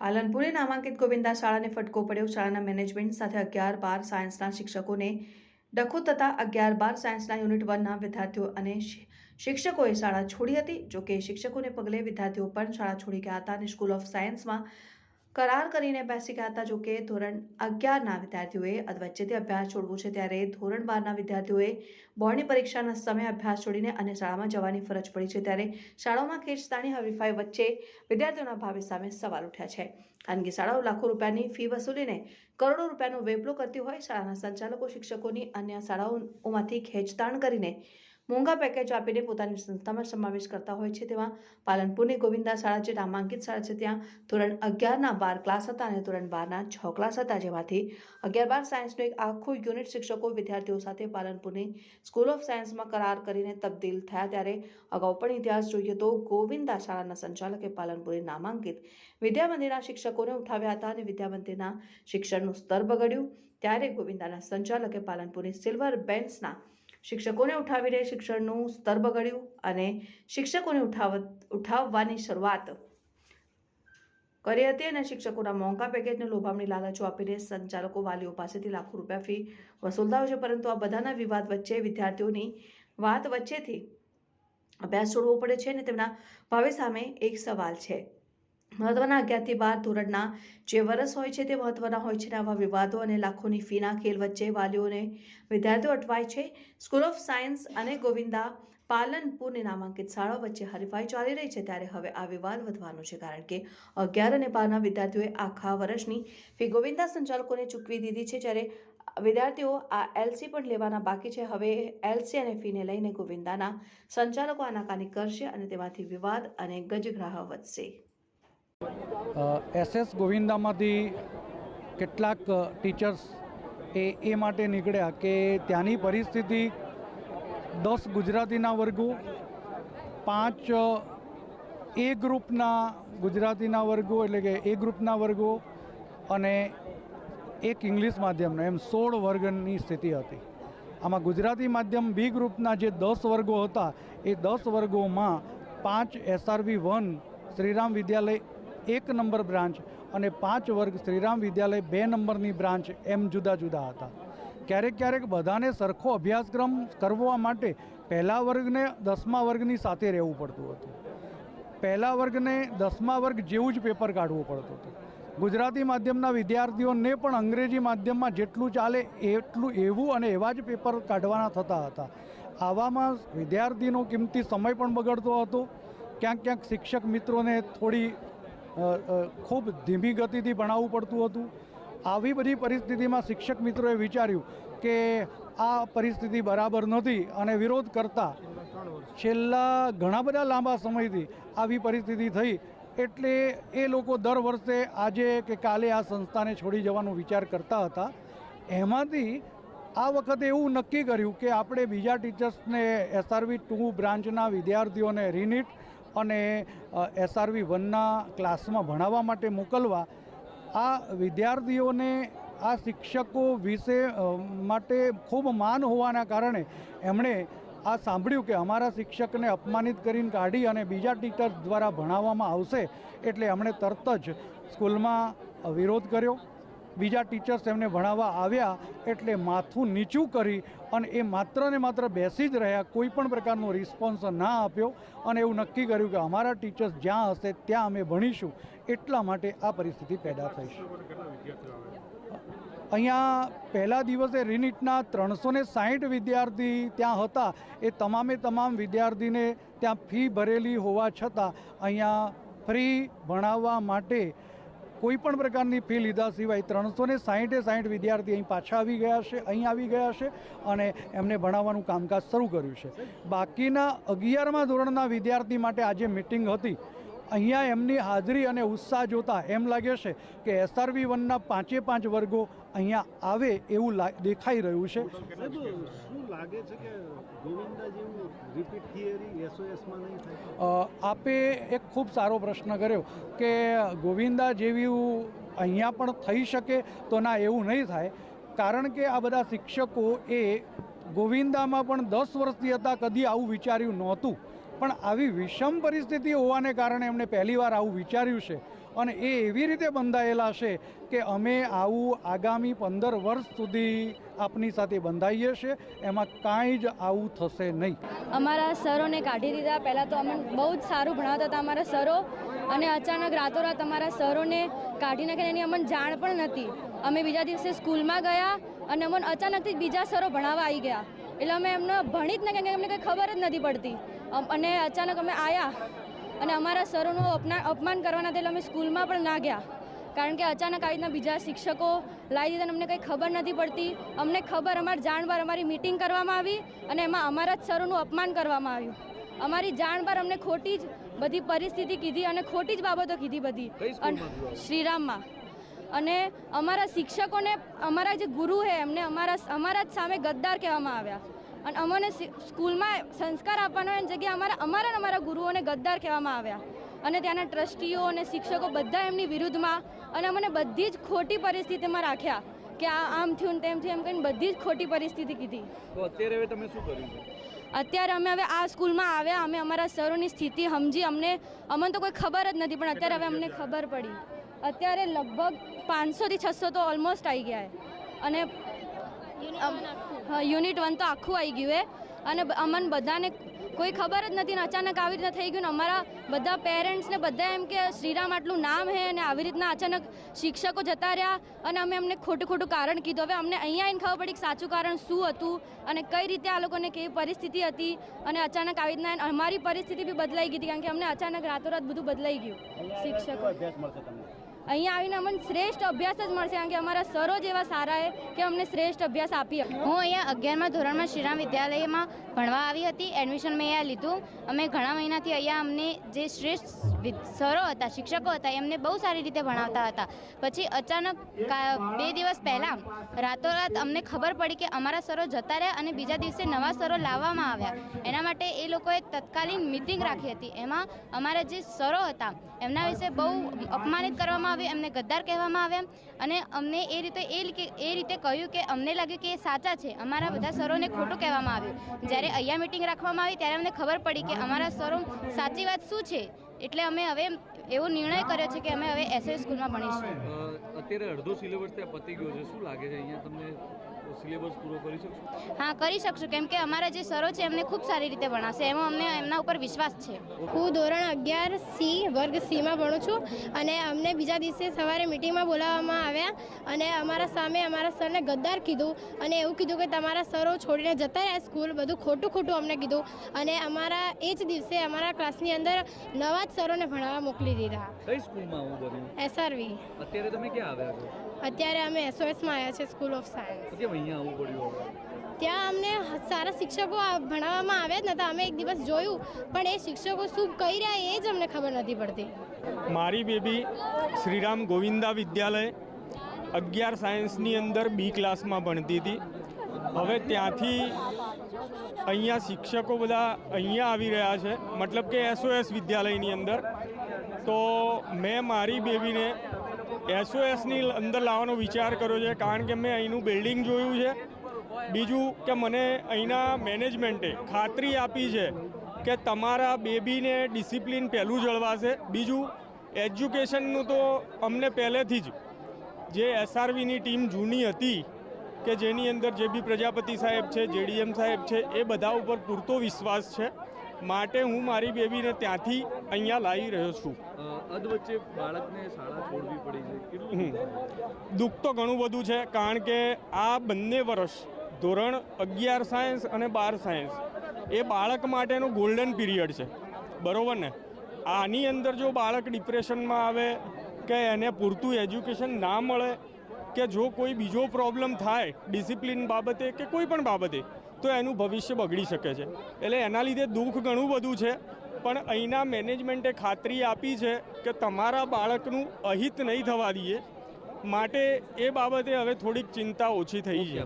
પાલનપુરે નામાંકિત ગોવિંદા શાળાને ફટકો પડ્યો. શાળાના મેનેજમેન્ટ સાથે અગિયાર બાર સાયન્સના શિક્ષકોને ડખો થતા અગિયાર બાર સાયન્સના યુનિટ વનના વિદ્યાર્થીઓ અને શિક્ષકોએ શાળા છોડી હતી. જોકે શિક્ષકોને પગલે વિદ્યાર્થીઓ પણ શાળા છોડી ગયા હતા અને સ્કૂલ ઓફ સાયન્સમાં કરાર કરીને બેસી ગયા હતા. જોકે ધોરણ અગિયારના વિદ્યાર્થીઓએ અધવચ્ચેથી અભ્યાસ છોડવો છે ત્યારે ધોરણ બારના વિદ્યાર્થીઓએ બોર્ડની પરીક્ષાના સમયે અભ્યાસ છોડીને અન્ય શાળામાં જવાની ફરજ પડી છે ત્યારે શાળાઓમાં ખેંચતાની હરીફાઈ વચ્ચે વિદ્યાર્થીઓના ભાવિ સામે સવાલ ઉઠ્યા છે. ખાનગી શાળાઓ લાખો રૂપિયાની ફી વસૂલીને કરોડો રૂપિયાનો વેપલો કરતી હોય, શાળાના સંચાલકો, શિક્ષકોની અન્ય શાળાઓમાંથી ખેંચતાણ કરીને મોંઘા પેકેજ આપીને પોતાની સંસ્થામાં સમાવેશ કરતા હોય છે. તેમાં પાલનપુરની ગોવિંદા શાળા જે નામાંકિત શાળા છે, ત્યાં ધોરણ અગિયારના બાર ક્લાસ હતા અને ધોરણ બારના છ ક્લાસ હતા. જેમાંથી અગિયાર બાર સાયન્સનો એક આખું યુનિટ શિક્ષકો વિદ્યાર્થીઓ સાથે પાલનપુરની સ્કૂલ ઓફ સાયન્સમાં કરાર કરીને તબદીલ થયા. ત્યારે અગાઉ પણ ઇતિહાસ જોઈએ તો ગોવિંદા શાળાના સંચાલકે પાલનપુરી નામાંકિત વિદ્યામંદિરના શિક્ષકોને ઉઠાવ્યા હતા અને વિદ્યામંદિરના શિક્ષણનું સ્તર બગડ્યું. ત્યારે ગોવિંદાના સંચાલકે પાલનપુરની સિલ્વર બેન્ડ્સના શિક્ષકોને ઉઠાવીને શિક્ષણનું સ્તર બગડ્યું અને શિક્ષકોને ઉઠાવ ઉઠાવવાની શરૂઆત કરી હતી અને શિક્ષકોના મોંઘા પેકેજને લોભામણી લાલચો આપીને સંચાલકો વાલીઓ પાસેથી લાખો રૂપિયા ફી વસૂલતા હોય છે, પરંતુ આ બધાના વિવાદ વચ્ચે વિદ્યાર્થીઓની વાત વચ્ચેથી અભ્યાસ છોડવો પડે છે અને તેમના ભાવે સામે એક સવાલ છે. મહત્વના અગિયારથી બાર ધોરણના જે વર્ષ હોય છે તે મહત્વના હોય છે આવા વિવાદો અને લાખોની ફીના ખેલ વચ્ચે વાલીઓને વિદ્યાર્થીઓ અટવાય છે. સ્કૂલ ઓફ સાયન્સ અને ગોવિંદા પાલનપુરની નામાંકિત શાળાઓ વચ્ચે હરીફાઈ ચાલી રહી છે ત્યારે હવે આ વિવાદ વધવાનો છે કારણ કે અગિયાર અને બારના વિદ્યાર્થીઓએ આખા વર્ષની ફી ગોવિંદા સંચાલકોને ચૂકવી દીધી છે જ્યારે વિદ્યાર્થીઓ આ એલસી પણ લેવાના બાકી છે. હવે એલસી અને ફીને લઈને ગોવિંદાના સંચાલકો આનાકાની કરશે અને તેમાંથી વિવાદ અને ગજગ્રાહ વધશે. એસએસ ગોવિંદામાંથી કેટલાક ટીચર્સ એ એ માટે નીકળ્યા કે ત્યાંની પરિસ્થિતિ દસ ગુજરાતીના વર્ગો, પાંચ એ ગ્રુપના ગુજરાતીના વર્ગો, એટલે કે એ ગ્રુપના વર્ગો અને એક ઇંગ્લિશ માધ્યમનો, એમ સોળ વર્ગની સ્થિતિ હતી. આમાં ગુજરાતી માધ્યમ બી ગ્રુપના જે દસ વર્ગો હતા, એ દસ વર્ગોમાં પાંચ એસઆરવી વન શ્રીરામ વિદ્યાલય એક નંબર બ્રાન્ચ અને પાંચ વર્ગ શ્રીરામ વિદ્યાલય બે નંબરની બ્રાન્ચ એમ જુદા જુદા હતા. ક્યારેક ક્યારેક બધાને સરખો અભ્યાસક્રમ કરવા માટે પહેલા વર્ગને દસમા વર્ગની સાથે રહેવું પડતું હતું. પહેલા વર્ગને દસમા વર્ગ જેવું જ પેપર કાઢવું પડતું હતું. ગુજરાતી માધ્યમના વિદ્યાર્થીઓને પણ અંગ્રેજી માધ્યમમાં જેટલું ચાલે એટલું એવું અને એવા જ પેપર કાઢવાના થતા હતા. આવામાં વિદ્યાર્થીનો કિંમતી સમય પણ બગડતો હતો. ક્યાંક ક્યાંક શિક્ષક મિત્રોને થોડી ખૂબ ધીમી ગતિથી ભણાવવું પડતું હતું. આવી બધી પરિસ્થિતિમાં શિક્ષક મિત્રોએ વિચાર્યું કે આ પરિસ્થિતિ બરાબર નથી અને વિરોધ કરતા છેલ્લા ઘણા બધા લાંબા સમયથી આવી પરિસ્થિતિ થઈ એટલે એ લોકો દર વર્ષે આજે કે કાલે આ સંસ્થાને છોડી જવાનો વિચાર કરતા હતા. એમાંથી આ વખતે એવું નક્કી કર્યું કે આપણે બીજા ટીચર્સને એસઆરવી ટુ બ્રાન્ચના વિદ્યાર્થીઓને રીનિટ અને એસઆરવી વનના ક્લાસમાં ભણાવવા માટે મોકલવા, આ વિદ્યાર્થીઓને, આ શિક્ષકો વિશે માટે ખૂબ માન હોવાના કારણે એમણે આ સાંભળ્યું કે અમારા શિક્ષકને અપમાનિત કરીને કાઢી અને બીજા ટીચર્સ દ્વારા ભણાવવામાં આવશે, એટલે એમણે તરત જ સ્કૂલમાં વિરોધ કર્યો. બીજા ટીચર્સ એમને ભણાવવા આવ્યા એટલે માથું નીચું કરી અને એ માત્ર ને માત્ર બેસી જ રહ્યા, કોઈ પણ પ્રકારનો રિસ્પોન્સ ના આપ્યો અને એવું નક્કી કર્યું કે અમારા ટીચર્સ જ્યાં હશે ત્યાં અમે ભણીશું, એટલા માટે આ પરિસ્થિતિ પેદા થઈ છે. અહીંયા પહેલા દિવસે રિનિટના ત્રણસો ને સાહીઠ વિદ્યાર્થી ત્યાં હતા, એ તમામે તમામ વિદ્યાર્થીને ત્યાં ફી ભરેલી હોવા છતાં અહીંયા ફ્રી ભણાવવા માટે કોઈ પણ પ્રકારની ફી લીધા સિવાય ત્રણસો ને સાહીઠે સાહીઠ વિદ્યાર્થી અહીં પાછા આવી ગયા છે, અહીં આવી ગયા છે અને એમને ભણાવવાનું કામકાજ શરૂ કર્યું છે. બાકીના અગિયારમા ધોરણના વિદ્યાર્થી માટે આજે મિટિંગ હતી. અહીંયા એમની હાજરી અને ઉત્સાહ જોતા એમ લાગે છે કે એસઆરવી વનના પાંચે પાંચ વર્ગો અહીંયા આવે એવું લા- દેખાઈ રહ્યું છે. શું લાગે છે કે રિપીટ થિયરી એસઓએસમાં આપે એક ખૂબ સારો પ્રશ્ન કર્યો કે ગોવિંદા જેવું અહીંયા પણ થઈ શકે તો ના એવું નહીં થાય. કારણ કે આ બધા શિક્ષકો એ ગોવિંદામાં પણ દસ વર્ષથી હતા કદી આવું વિચાર્યું નહોતું. પણ આવી વિષમ પરિસ્થિતિ હોવાને કારણે એમણે પહેલીવાર આવું વિચાર્યું છે. અને એ એવી રીતે બંધાયેલા છે કે અમે આવું આગામી પંદર વર્ષ સુધી આપની સાથે બંધાઈએ છીએ, એમાં કાંઈ જ આવું થશે નહીં. અમારા સરોને કાઢી દીધા. પહેલાં તો અમને બહુ જ સારું ભણાવતા હતા અમારા સરો. અને અચાનક રાતોરાત અમારા સરોને કાઢી નાખીને એની અમને જાણ પણ નથી. અમે બીજા દિવસે સ્કૂલમાં ગયા અને અમને અચાનકથી બીજા સરો ભણાવવા આવી ગયા. એટલે અમે એમને ભણી જ ન કે અમને કંઈ ખબર જ નથી પડતી. અમ- અને અચાનક અમે આવ્યા અને અમારા સરોનું અપના અપમાન કરવાના એટલે અમે સ્કૂલમાં પણ ના ગયા. કારણ કે અચાનક આવી રીતના બીજા શિક્ષકો લાવી દીધા અને અમને કંઈ ખબર નથી પડતી. અમને ખબર અમારી જાણવાર અમારી મીટિંગ કરવામાં આવી અને એમાં અમારા જ સરોનું અપમાન કરવામાં આવ્યું. અમારી જાણ બાર અમને ખોટી જ બધી પરિસ્થિતિ કીધી અને ખોટી જ બાબતો કીધી બધી. શ્રીરામમાં. અને અમારા શિક્ષકોને અમારા જે ગુરુ છે એમને અમારા અમારા જ સામે ગદ્દાર કહેવામાં આવ્યા. અને અમને સ્કૂલમાં સંસ્કાર આપવાનો એની જગ્યાએ અમારા અમારા અમારા ગુરુઓને ગદ્દાર કહેવામાં આવ્યા. અને ત્યાંના ટ્રસ્ટીઓ અને શિક્ષકો બધા એમની વિરુદ્ધમાં અને અમને બધી જ ખોટી પરિસ્થિતિમાં રાખ્યા કે આ આમ થયું ને તેમ થયું એમ કહીને બધી જ ખોટી પરિસ્થિતિ કીધી. અત્યારે હવે તમે શું કર્યું અત્યારે અમે હવે આ સ્કૂલમાં આવ્યા અમે અમારા સરોની સ્થિતિ સમજી અમને અમને તો કોઈ ખબર જ નથી પણ અત્યારે હવે અમને ખબર પડી. અત્યારે લગભગ પાંચસોથી છસો તો ઓલમોસ્ટ આવી ગયા અને યુનિટ વન તો આખું આવી ગયું એ અને અમને બધાને કોઈ ખબર જ નથી ને અચાનક આવી રીતના થઈ ગયું ને અમારા બધા પેરેન્ટ્સને બધા એમ કે શ્રીરામ આટલું નામ છે અને આવી રીતના અચાનક શિક્ષકો જતા રહ્યા અને અમે અમને ખોટું ખોટું કારણ કીધું. હવે અમને અહીંયા આવીને ખબર પડી કે સાચું કારણ શું હતું અને કઈ રીતે આ લોકોને કેવી પરિસ્થિતિ હતી અને અચાનક આવી રીતના અમારી પરિસ્થિતિ બી બદલાઈ ગઈ હતી કારણ કે અમને અચાનક રાતોરાત બધું બદલાઈ ગયું શિક્ષકો. અહીંયા આવીને અમને શ્રેષ્ઠ અભ્યાસ જ મળશે, કારણ કે અમારા સરો જ એવા સારા છે કે અમને શ્રેષ્ઠ અભ્યાસ આપી હું અહીંયા અગિયારમાં ધોરણમાં શ્રીરામ વિદ્યાલયમાં ભણવા આવી હતી, એડમિશન મેં અહીંયા લીધું. અમે ઘણા મહિનાથી અહીંયા અમને જે શ્રેષ્ઠ સરો હતા, શિક્ષકો હતા, એમને બહુ સારી રીતે ભણાવતા હતા. પછી અચાનક બે દિવસ પહેલાં રાતોરાત અમને ખબર પડી કે અમારા સરો જતા રહ્યા અને બીજા દિવસે નવા સરો લાવવામાં આવ્યા. એના માટે એ લોકોએ તત્કાલીન મિટિંગ રાખી હતી. એમાં અમારા જે સરો હતા, એમના વિશે બહુ અપમાનિત કરવામાં આવ્યું એમને ગદ્દાર કહેવામાં આવ્યા અને અમને એ રીતે, એ એ રીતે કહ્યું કે અમને લાગ્યું કે એ સાચા છે. અમારા બધા સરોને ખોટું કહેવામાં આવ્યું. જ્યારે અહીંયા મિટિંગ રાખવામાં આવી, ત્યારે અમને ખબર પડી કે અમારા સરો સાચી વાત શું છે. એટલે અમે હવે એવો નિર્ણય કર્યો છે કે અમે હવે એસએસ સ્કૂલમાં ભણીશું. અત્યારે અડધો સિલેબસ ત્યાં પતી ગયો છે. શું લાગે છે? અહીંયા તમને સિલેબસ પૂરો કરી શકશો? હા કરી શકશું. કેમ કે અમારા જે સરો છે એમને ખૂબ સારી રીતે ભણાવશે એમાં અમને એમના ઉપર વિશ્વાસ છે. હું ધોરણ અગિયાર સી વર્ગ સીમાં ભણું છું અને અમને બીજા દિવસે સવારે મિટિંગમાં બોલાવવામાં આવ્યા અને અમારા સામે અમારા સરને ગદ્દાર કીધું અને એવું કીધું કે તમારા સરો છોડીને જતા રહ્યા સ્કૂલ બધું ખોટું ખોટું અમને કીધું અને અમારા એ જ દિવસે અમારા ક્લાસની અંદર નવા જ સરોને ભણાવવા મોકલી દીધા. કઈ સ્કૂલમાં હું બન્યું એસઆરવી અત્યારે તમે ક્યાં આવ્યા છો? અત્યારે અમે એસઓએસમાં આવ્યા છે સ્કૂલ ઓફ સાયન્સ કેમ અહીંયા આવવું પડ્યું ત્યાં અમને સારા શિક્ષકો ભણાવવામાં આવ્યા જ નહોતા અમે એક દિવસ જોયું પણ એ શિક્ષકો શું કહી રહ્યા એ જ અમને ખબર નથી પડતી. મારી બેબી શ્રીરામ ગોવિંદા વિદ્યાલય અગિયાર સાયન્સની અંદર બી ક્લાસમાં ભણતી હતી. હવે ત્યાંથી અહીંયા શિક્ષકો બધા અહીંયા આવી રહ્યા છે. મતલબ કે એસઓએસ વિદ્યાલયની અંદર. તો મેં મારી બેબીને એસઓએસની અંદર લાવવાનો વિચાર કર્યો છે, કારણ કે મેં અહીંનું બિલ્ડિંગ જોયું છે. બીજું કે મને અહીંના મેનેજમેન્ટે ખાતરી આપી છે કે તમારા બેબીને ડિસિપ્લિન પહેલું જળવાશે. બીજું એજ્યુકેશનનું તો અમને પહેલેથી જ જે એસઆરવીની ટીમ જૂની હતી, કે જેની અંદર જે બી પ્રજાપતિ સાહેબ છે જેડીએમ સાહેબ છે, એ બધા ઉપર પૂરતો વિશ્વાસ છે. માટે હું મારી બેબીને ત્યાંથી અહીંયા લાવી રહ્યો છું. અધવચ્ચે બાળકને શાળા છોડવી પડી છે? દુઃખ તો ઘણું બધું છે કારણ કે આ બંને વર્ષ ધોરણ અગિયાર સાયન્સ અને બાર સાયન્સ એ બાળક માટેનો ગોલ્ડન પીરિયડ છે. બરોબર ને? આની અંદર જો બાળક ડિપ્રેશનમાં આવે કે એને પૂરતું એજ્યુકેશન ના મળે કે જો કોઈ બીજો પ્રોબ્લેમ થાય ડિસિપ્લિન બાબતે કે કોઈ પણ બાબતે તો એનું ભવિષ્ય બગડી શકે છે. એટલે એના લીધે દુઃખ ઘણું બધું છે. પણ અહીંના મેનેજમેન્ટે ખાતરી આપી છે કે તમારા બાળકનું અહિત નહીં થવા દઈએ. માટે એ બાબતે હવે થોડીક ચિંતા ઓછી થઈ છે.